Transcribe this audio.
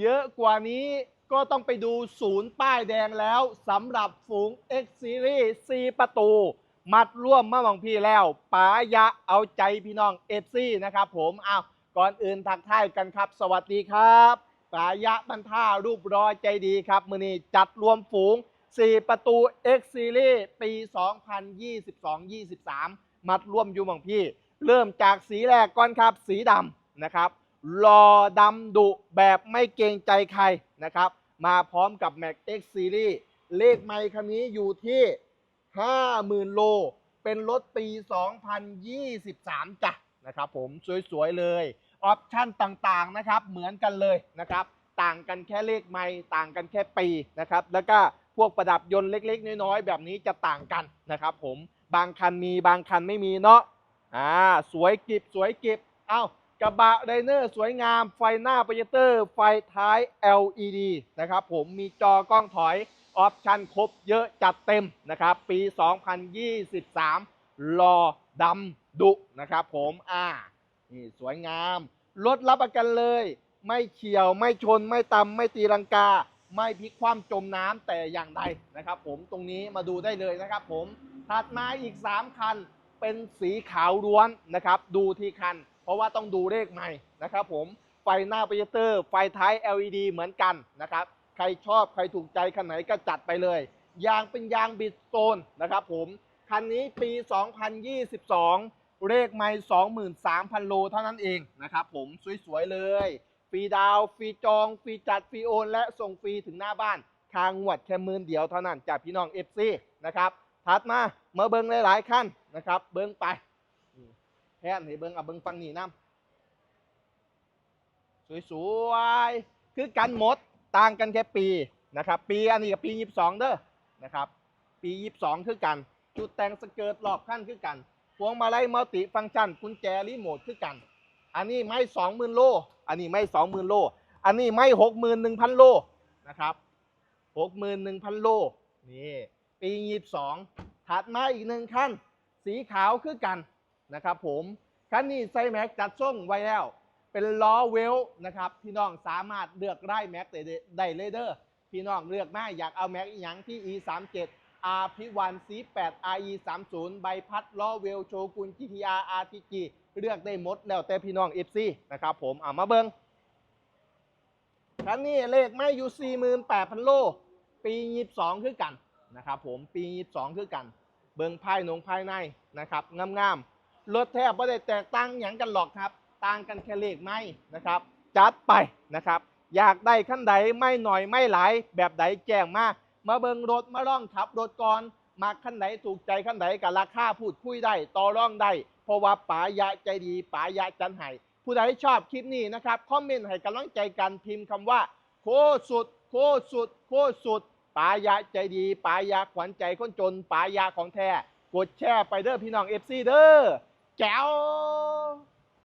เยอะกว่านี้ก็ต้องไปดูศูนย์ป้ายแดงแล้วสำหรับฝูง X Series 4 ประตู มัดร่วมมาบางพี่แล้วป๋ายะเอาใจพี่น้อง FC นะครับผมอ้าวก่อนอื่นทักทายกันครับ สวัสดีครับป๋ายะบรรท่ารูปรอใจดีครับมือนี้จัดรวมฝูง 4 ประตู X Series ปี 2022-23 มัดร่วมอยู่บางพี่ เริ่มจากสีแรกก่อนครับสีดำนะครับ รอดำดุแบบไม่เกรงใจใครนะครับ มาพร้อมกับ Mac X Series เลขไมค์คันนี้อยู่ที่ 50,000 โล เป็นรถปี 2023จ้ะนะครับผมสวยๆเลย ออปชั่นต่างๆนะครับ เหมือนกันเลยนะครับ ต่างกันแค่เลขไมค์ต่างกันแค่ปีนะครับ แล้วก็พวกประดับยนต์เล็ก ๆ น้อยๆ แบบนี้จะต่างกันนะครับผมบางคันมีบางคันไม่มีเนาะอ่าสวยกิบสวยกิบเอ้า กระบะไดเนอร์สวยงาม ไฟหน้าโปรเจคเตอร์ ไฟท้าย LED นะครับผมมีจอกล้องถอย ออปชั่นครบเยอะจัดเต็มนะครับ ปี 2023 รอดำดุนะครับผมอ่านี่สวยงามรถรับประกันเลย ไม่เฉียวไม่ชนไม่ตำไม่ตีลังกา ไม่พลิกคว่ำจมน้ำแต่อย่างใดนะครับ ผมตรงนี้มาดูได้เลยนะครับผมถัดมาอีก 3 คันเป็นสีขาวล้วนนะครับ ดูที่คัน เพราะว่าต้องดูเลขใหม่นะครับผมไฟหน้าโปรเจคเตอร์ ไฟท้าย LED เหมือนกันนะครับ ใครชอบใครถูกใจคันไหนก็จัดไปเลย ยางเป็นยางบิดโซนนะครับผม คันนี้ปี 2022 เลขไม่23,000 โลเท่านั้นเองนะครับผม สวยๆเลย ฟรีดาว ฟรีจอง ฟรีจัด ฟรีโอน และส่งฟรีถึงหน้าบ้าน ทางงวดแค่หมื่นเดียวเท่านั้นจากพี่น้อง FC นะครับ ถัดมา มาเบิ้งหลายๆขั้นนะครับ เบิ้งไป แค่นี้เบิ้งเอาเบิ้งฟังนี่น้ำสวยๆ คือกันหมดต่างกันแค่ปีนะครับ ปีอันนี้กับปี 22 เด้อนะครับ ปี 22 คือกัน จุดแต่งสเกิร์ตรอบขั้นคือกันพวงมาลัยมัลติฟังก์ชันกุญแจรีโมทคือกัน อันนี้ไม่สองหมื่นโล อันนี้ไม่สองหมื่นโล อันนี้ไม่หกหมื่นหนึ่งพันโลนะครับหกหมื่นหนึ่งพันโลนี่ปียี่สิบสองถัดมาอีกหนึ่งขั้น สีขาวคือกัน นะครับผมคันนี้ไซแม็กจัดส่งไว้แล้ว เป็นล้อเวลนะครับพี่น้องสามารถเลือกได้แม็กได้ได้เลยเด้อพี่น้องเลือกมาอยากเอาแม็กอีหยังที่ e 3 7 r p 1 c 8 re 3 0ใบพัดล้อเวลโชกุน GTR RTG เลือกได้หมดแล้วแต่พี่น้อง FC นะครับผมอ่ามาเบิงคันนี้เลขไม่อยู่ 48,000 โล ปี 22 คือกันนะครับผมปี 22 คือกัน เบิงภายหนงภายในนะครับงามๆ รถแทบไม่ได้แตกต่างอย่างกันหรอกครับ ต่างกันแค่เลขไม่นะครับ จัดไปนะครับ อยากได้ขั้นใดไม่หน่อยไม่หลาย แบบใดแจ้งมามาเบิงรถมาล่องขับรถก่อนมาขั้นไหนถูกใจขั้นไหนกับราคาพูดคุยได้ต่อรองได้ เพราะว่าป๋ายะใจดีป๋ายะจันไห้ผู้ใดชอบคลิปนี้นะครับคอมเมนต์ให้กำลังใจกันพิมพ์คำว่า โคสุด โคสุด โคสุดป๋ายะใจดีป๋ายะขวัญใจคนจนป๋ายะของแท้กดแชร์ไปเด้อพี่น้องเอฟซีเด้อ แจ๋ว